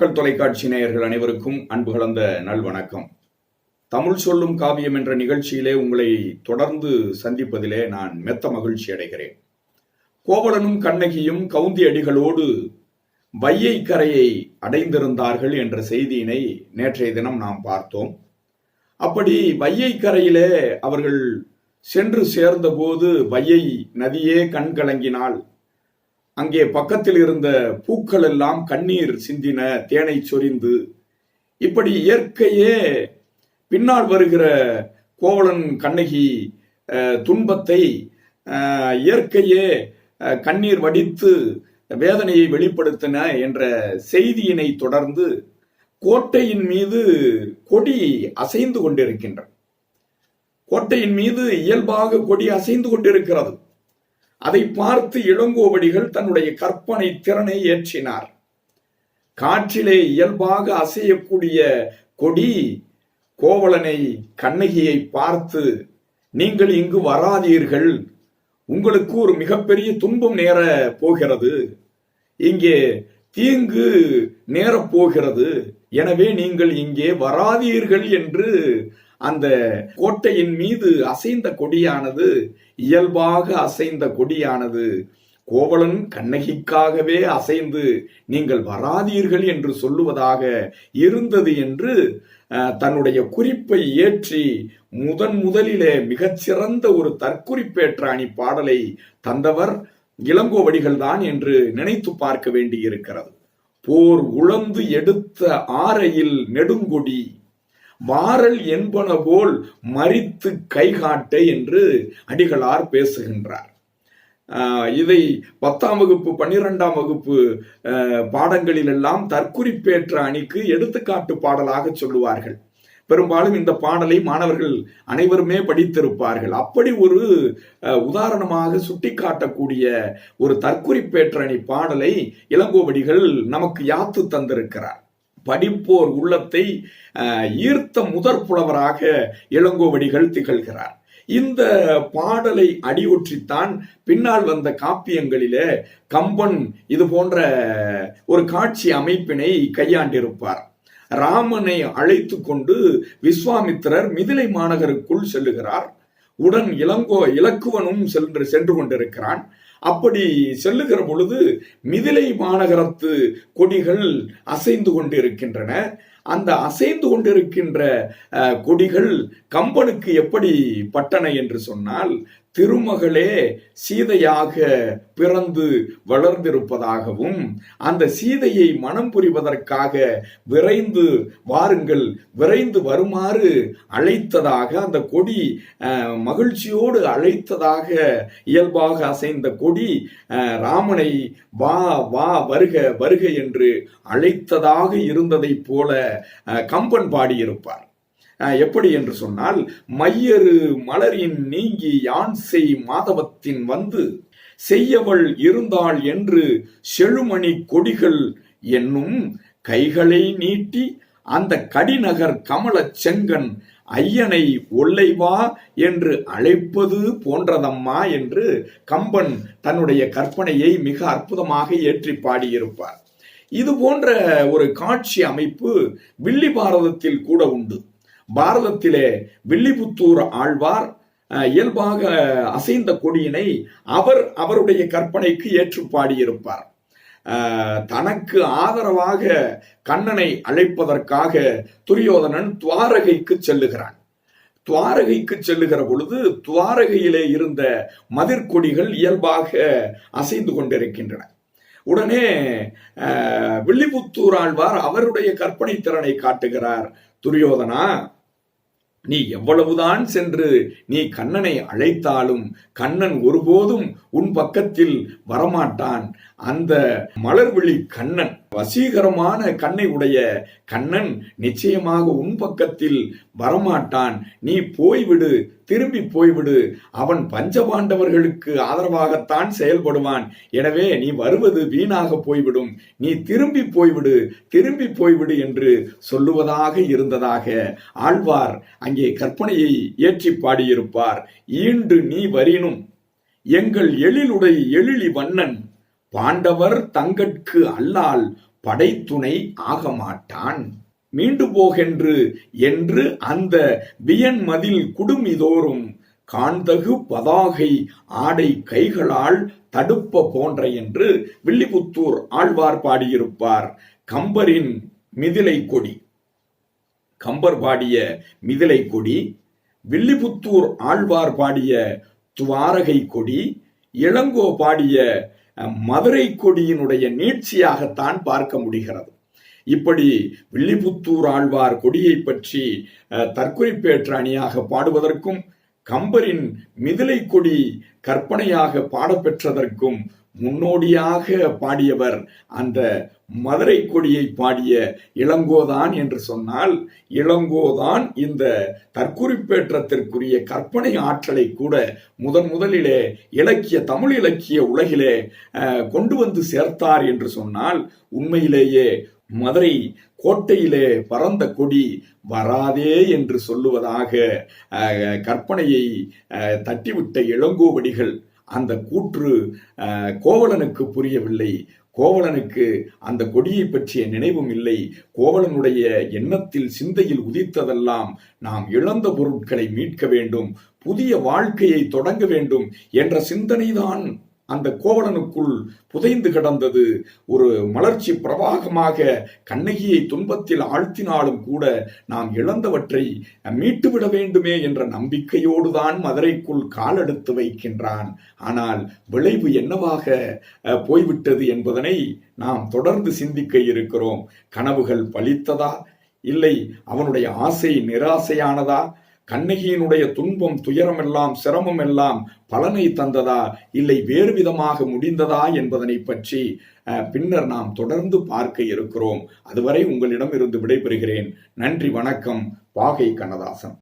மக்கள் தொலைக்காட்சி நேயர்கள் அனைவருக்கும் அன்பு கலந்த நல்வணக்கம் தமிழ் சொல்லும் காவியம் என்ற நிகழ்ச்சியிலே உங்களை தொடர்ந்து சந்திப்பதிலே நான் மெத்த மகிழ்ச்சி அடைகிறேன். கோவலனும் கண்ணகியும் கவுந்தி அடிகளோடு வையை கரையை அடைந்திருந்தார்கள் என்ற செய்தியினை நேற்றைய தினம் நாம் பார்த்தோம். அப்படி வையை கரையிலே அவர்கள் சென்று சேர்ந்தபோது வையை நதியே கண் கலங்கினால் அங்கே பக்கத்தில் இருந்த பூக்கள் எல்லாம் கண்ணீர் சிந்தின தேனை சொரிந்து இப்படி இயற்கையே பின்னால் வருகிற கோவலன் கண்ணகி துன்பத்தை இயற்கையே கண்ணீர் வடித்து வேதனையை வெளிப்படுத்தின என்ற செய்தியினை தொடர்ந்து கோட்டையின் மீது கொடி அசைந்து கொண்டிருக்கின்றன. கோட்டையின் மீது இயல்பாக கொடி அசைந்து கொண்டிருக்கிறது. அதை பார்த்து இளங்கோவடிகள் தன்னுடைய கற்பனை திறனை ஏற்றினார். காற்றிலே இயல்பாக அசையக்கூடிய கொடி கோவலனை கண்ணகியை பார்த்து நீங்கள் இங்கு வராதீர்கள். உங்களுக்கு ஒரு மிகப்பெரிய துன்பம் நேர போகிறது. இங்கே தீங்கு நேரப் போகிறது. எனவே நீங்கள் இங்கே வராதீர்கள் என்று அந்த கோட்டையின் மீது அசைந்த கொடியானது இயல்பாக அசைந்த கொடியானது கோவலன் கண்ணகிக்காகவே அசைந்து நீங்கள் வராதீர்கள் என்று சொல்லுவதாக இருந்தது என்று அஹ், தன்னுடைய குறிப்பை ஏற்றி முதன் முதலிலே மிகச்சிறந்த ஒரு தற்குறிப்பேற்றாணி பாடலை தந்தவர் இளங்கோவடிகள் தான் என்று நினைத்து பார்க்க வேண்டியிருக்கிறது. போர் உழந்து எடுத்த ஆரையில் நெடுங்கொடி. வாரல் என்பன போல் மறித்து கைகாட்ட என்று அடிகளார் பேசுகின்றார். இதை பத்தாம் வகுப்பு பன்னிரெண்டாம் வகுப்பு பாடங்களிலெல்லாம் தற்குறிப்பேற்ற அணிக்கு எடுத்துக்காட்டு பாடலாக சொல்லுவார்கள். பெரும்பாலும் இந்த பாடலை மாணவர்கள் அனைவருமே படித்திருப்பார்கள். அப்படி ஒரு உதாரணமாக சுட்டிக்காட்டக்கூடிய ஒரு தற்குறிப்பேற்ற அணி பாடலை இளங்கோவடிகள் நமக்கு யாத்து தந்திருக்கிறார். படிப்போர் உள்ளத்தை அஹ், ஈர்த்த முதற் புலவராக இளங்கோவடிகள் திகழ்கிறார் இந்த பாடலை அடியொற்றித்தான் பின்னால் வந்த காப்பியங்களிலே கம்பன் இது போன்ற ஒரு காட்சி அமைப்பினை கையாண்டிருப்பார். ராமனை அழைத்து கொண்டு விஸ்வாமித்திரர் மிதிலை மாநகருக்குள் செல்லுகிறார். உடன் இளங்கோ இலக்குவனும் சென்று சென்று கொண்டிருக்கிறான். அப்படி செல்லுகிற பொழுது மிதிலை மாநகரத்து கொடிகள் அசைந்து கொண்டிருக்கின்றன. அந்த அசைந்து கொண்டிருக்கின்ற கொடிகள் கம்பனுக்கு எப்படி பட்டன என்று சொன்னால் திருமகளே சீதையாக பிறந்து வளர்ந்திருப்பதாகவும் அந்த சீதையை மனம் புரிவதற்காக விரைந்து வாருங்கள் விரைந்து வருமாறு அழைத்ததாக அந்த கொடி மகிழ்ச்சியோடு அழைத்ததாக இயல்பாக அசைந்த கொடி ராமனை வா வா வருக வருக என்று அழைத்ததாக இருந்ததைப் போல கம்பன் பாடியிருப்பார். எப்படி என்று சொன்னால் மையரு மலரின் நீங்கி யான் செய் மாதவத்தின் வந்து செய்யவள் இருந்தாள் என்று செழுமணி கொடிகள் என்னும் கைகளை நீட்டி அந்த கடிநகர் கமலச் செங்கன் ஐயனை ஒல்லைவா என்று அழைப்பது போன்றதம்மா என்று கம்பன் தன்னுடைய கற்பனையை மிக அற்புதமாக ஏற்றி பாடியிருப்பார். இது போன்ற ஒரு காட்சி அமைப்பு வில்லி பாரதத்தில் கூட உண்டு. பாரதத்திலே வில்லிபுத்தூர் ஆழ்வார் அஹ், இயல்பாக அசைந்த கொடியினை அவர் அவருடைய கற்பனைக்கு ஏற்று பாடியிருப்பார். தனக்கு ஆதரவாக கண்ணனை அழைப்பதற்காக துரியோதனன் துவாரகைக்கு செல்லுகிறான். துவாரகைக்கு செல்லுகிற பொழுது துவாரகையிலே இருந்த மதிர்கொடிகள் இயல்பாக அசைந்து கொண்டிருக்கின்றன. உடனே வில்லிபுத்தூர் ஆழ்வார் அவருடைய கற்பனை திறனை காட்டுகிறார் துரியோதனா நீ எவ்வளவுதான் சென்று நீ கண்ணனை அழைத்தாலும் கண்ணன் ஒருபோதும் உன் பக்கத்தில் வரமாட்டான். அந்த மலர்விழி கண்ணன் வசீகரமான கண்ணை உடைய கண்ணன் நிச்சயமாக உன் பக்கத்தில் வரமாட்டான். நீ போய்விடு திரும்பி போய்விடு. அவன் பஞ்சபாண்டவர்களுக்கு ஆதரவாகத்தான் செயல்படுவான். எனவே நீ வருவது வீணாக போய்விடும். நீ திரும்பி போய்விடு திரும்பி போய்விடு என்று சொல்லுவதாக இருந்ததாக ஆழ்வார் அங்கே கற்பனையை ஏற்றி பாடியிருப்பார். ஈண்டு நீ வரினும் எங்கள் எழிலுடை எழிலி வண்ணன். பாண்டவர் தங்கட்கு அல்லால் படைத்துணை ஆக மாட்டான் மீண்டு போகென்று என்று அந்த வியன் மதில் குடுமிதோறும் காண்தகு பதாகை ஆடை கைகளால் தடுப்ப போன்ற என்று வில்லிபுத்தூர் ஆழ்வார் பாடியிருப்பார். கம்பரின் மிதிலை கொடி. கம்பர் பாடிய மிதிலை கொடி வில்லிபுத்தூர் ஆழ்வார் பாடிய துவாரகை கொடி இளங்கோ பாடிய மதுரை கொடியினுடைய நீட்சியாகத்தான் பார்க்க முடிகிறது. இப்படி வில்லிபுத்தூர் ஆழ்வார் கொடியை பற்றி அஹ், தற்குறிப்பேற்ற அணியாக பாடுவதற்கும் கம்பரின் மிதிலை கொடி கற்பனையாக பாடப்பெற்றதற்கும் முன்னோடியாக பாடியவர் அந்த மதுரை கொடியை பாடிய இளங்கோதான் என்று சொன்னால் இளங்கோதான் இந்த தற்குறிப்பேற்றத்திற்குரிய கற்பனை ஆற்றலை கூட முதன் முதலிலே இலக்கிய தமிழ் இலக்கிய உலகிலே கொண்டு வந்து சேர்த்தார் என்று சொன்னால் உண்மையிலேயே மதுரை கோட்டையிலே பறந்த கொடி வராதே என்று சொல்லுவதாக கற்பனையை தட்டிவிட்ட இளங்கோவடிகள் அந்த கூற்று கோவலனுக்கு புரியவில்லை. கோவலனுக்கு அந்த கொடியை பற்றிய நினைவும் இல்லை. கோவலனுடைய எண்ணத்தில் சிந்தையில் உதித்ததெல்லாம் நாம் இழந்த பொருட்களை மீட்க வேண்டும் புதிய வாழ்க்கையை தொடங்க வேண்டும் என்ற சிந்தனைதான் அந்த கோவலனுக்குள் புதைந்து கிடந்தது. ஒரு மலர்ச்சி பிரவாகமாக கண்ணகியை துன்பத்தில் ஆழ்த்தினாலும் கூட நாம் இழந்தவற்றை மீட்டுவிட வேண்டுமே என்ற நம்பிக்கையோடுதான் மதுரைக்குள் காலெடுத்து வைக்கின்றான். ஆனால் விளைவு என்னவாக போய்விட்டது என்பதனை நாம் தொடர்ந்து சிந்திக்க இருக்கிறோம். கனவுகள் பலித்ததா இல்லை அவனுடைய ஆசை நிராசையானதா? கண்ணகியினுடைய துன்பம் துயரமெல்லாம் சிரமம் எல்லாம் பலனை தந்ததா? இல்லை வேறு விதமாக முடிந்ததா என்பதனை பற்றி அஹ், பின்னர் நாம் தொடர்ந்து பார்க்க இருக்கிறோம். அதுவரை உங்களிடம் இருந்து விடைபெறுகிறேன். நன்றி வணக்கம். பாகை கண்ணதாசன்.